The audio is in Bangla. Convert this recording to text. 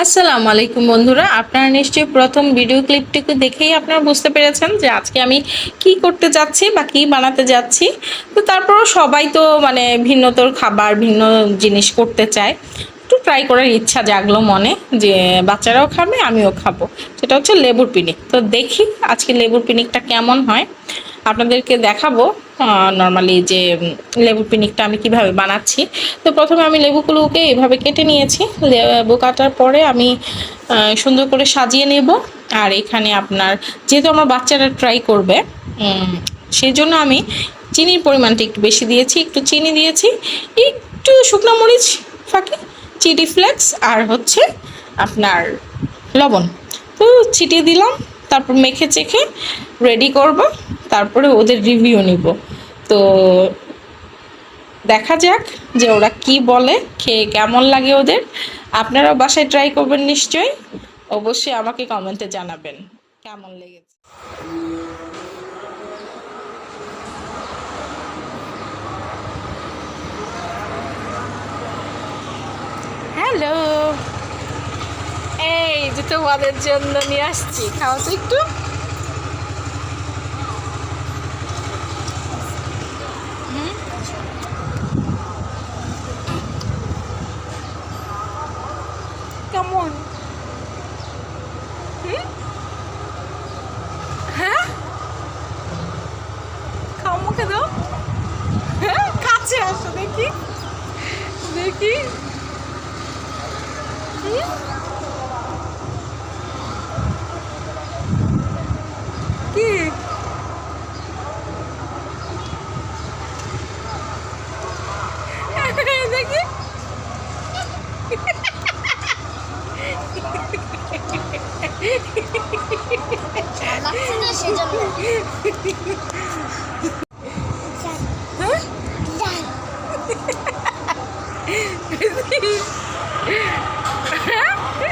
আসসালামু আলাইকুম বন্ধুরা। আপনারা নিশ্চয়ই প্রথম ভিডিও ক্লিপটিকে দেখেই আপনারা বুঝতে পেরেছেন যে আজকে আমি কি করতে যাচ্ছি বা কি বানাতে যাচ্ছি। তো তারপরও সবাই তো মানে ভিন্নতর খাবার, ভিন্ন জিনিস করতে চায়। একটু ট্রাই করার ইচ্ছা জাগলো মনে যে বাচ্চারাও খাবে, আমিও খাব। সেটা হচ্ছে লেবুর পিনিক। তো দেখি আজকে লেবুর পিনিকটা কেমন হয়। আপনাদেরকে দেখাবো নর্মালি যে লেবুর পিনিকটা আমি কীভাবে বানাচ্ছি। তো প্রথমে আমি লেবুগুলোকে এভাবে কেটে নিয়েছি। লেবু কাটার পরে আমি সুন্দর করে সাজিয়ে নেব। আর এখানে আপনার, যেহেতু আমার বাচ্চারা ট্রাই করবে সেই জন্য আমি চিনির পরিমাণটা একটু বেশি দিয়েছি, একটু চিনি দিয়েছি, একটু শুকনো মরিচ ফাঁকি চিলি ফ্লেক্স আর হচ্ছে আপনার লবণ। তো ছিটিয়ে দিলাম, তারপর মেখে চেখে রেডি করব, তারপরে ওদের রিভিউ নিব। তো দেখা যাক যে ওরা কি বলে, খেয়ে কেমন লাগে ওদের। আপনারাও বাসায় ট্রাই করবেন নিশ্চয়ই। অবশ্যই আমাকে কমেন্টে জানাবেন। কেমন লেগেছে? হ্যালো এই যে তোমাদের জন্য নিয়ে আসছি। খাও তো একটু। কেমন? হ্যাঁ? খাও মুখে দাও। হ্যাঁ কাছে আসো দেখি। দেখি। হুম? কি দেখি সেজন্য